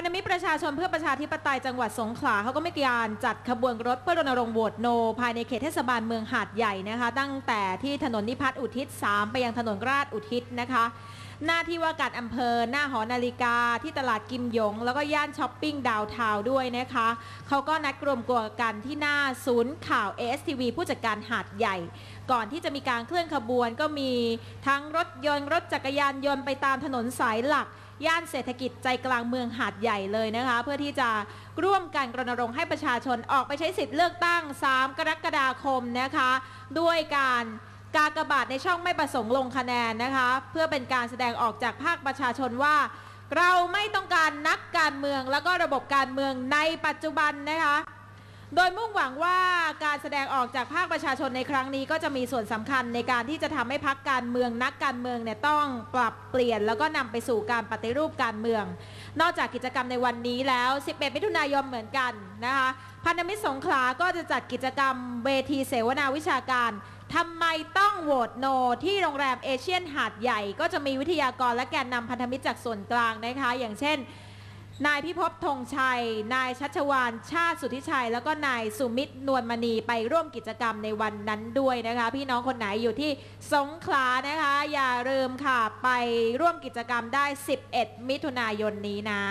พันธมิตรประชาชนเพื่อประชาธิปไตยจังหวัดสงขลาเขาก็ไม่การจัดขบวนรถเพื่อรณรงค์โหวตโน ภายในเขตเทศบาลเมืองหาดใหญ่นะคะ ตั้งแต่ที่ถนนนิพัฒน์อุทิศ 3 ไปยังถนนราชอุทิศนะคะ หน้าที่ว่าการอำเภอ หน้าหอนาฬิกา ที่ตลาดกิมหยง แล้วก็ย่านช้อปปิ้งดาวทาวด้วยนะคะ เขาก็นัดกรวมตัวกันที่หน้าศูนย์ข่าว ASTV ผู้จัดการหาดใหญ่ก่อนที่จะมีการเคลื่อนขบวนก็มีทั้งรถยนต์รถจักรยานยนต์ไปตามถนนสายหลัก ย่านเศรษฐกิจใจกลางเมืองหาดใหญ่เลยนะคะ เพื่อที่จะร่วมกันรณรงค์ให้ประชาชนออกไปใช้สิทธิ์เลือกตั้ง 3 กรกฎาคมนะคะ ด้วยการกากบาทในช่องไม่ประสงค์ลงคะแนนนะคะ เพื่อเป็นการแสดงออกจากภาคประชาชนว่า เราไม่ต้องการนักการเมืองแล้วก็ระบบการเมืองในปัจจุบันนะคะ โดยมุ่งหวังว่าการแสดงออกจากภาคประชาชนในครั้งนี้ก็จะมีส่วนสำคัญในการที่จะทำให้พักการเมืองนักการเมืองเนี่ยต้องปรับเปลี่ยน แล้วก็นำไปสู่การปฏิรูปการเมือง นอกจากกิจกรรมในวันนี้แล้ว 11 มิถุนายนเหมือนกันนะคะพันธมิตรสงขลาก็จะจัดกิจกรรมเวทีเสวนาวิชาการทำไมต้องโหวตโน ที่โรงแรมเอเชียนหาดใหญ่ ก็จะมีวิทยากรและแกนนำพันธมิตรจากส่วนกลางนะคะ อย่างเช่น นายพิภพธงชัย นายชัชวานชาติสุทธิชัย แล้วก็นายสุมิตรนวลมณีไปร่วมกิจกรรมในวันนั้นด้วยนะคะ พี่น้องคนไหนอยู่ที่สงขลานะคะ อย่าลืมค่ะ ไปร่วมกิจกรรมได้ 11 มิถุนายนนี้นะ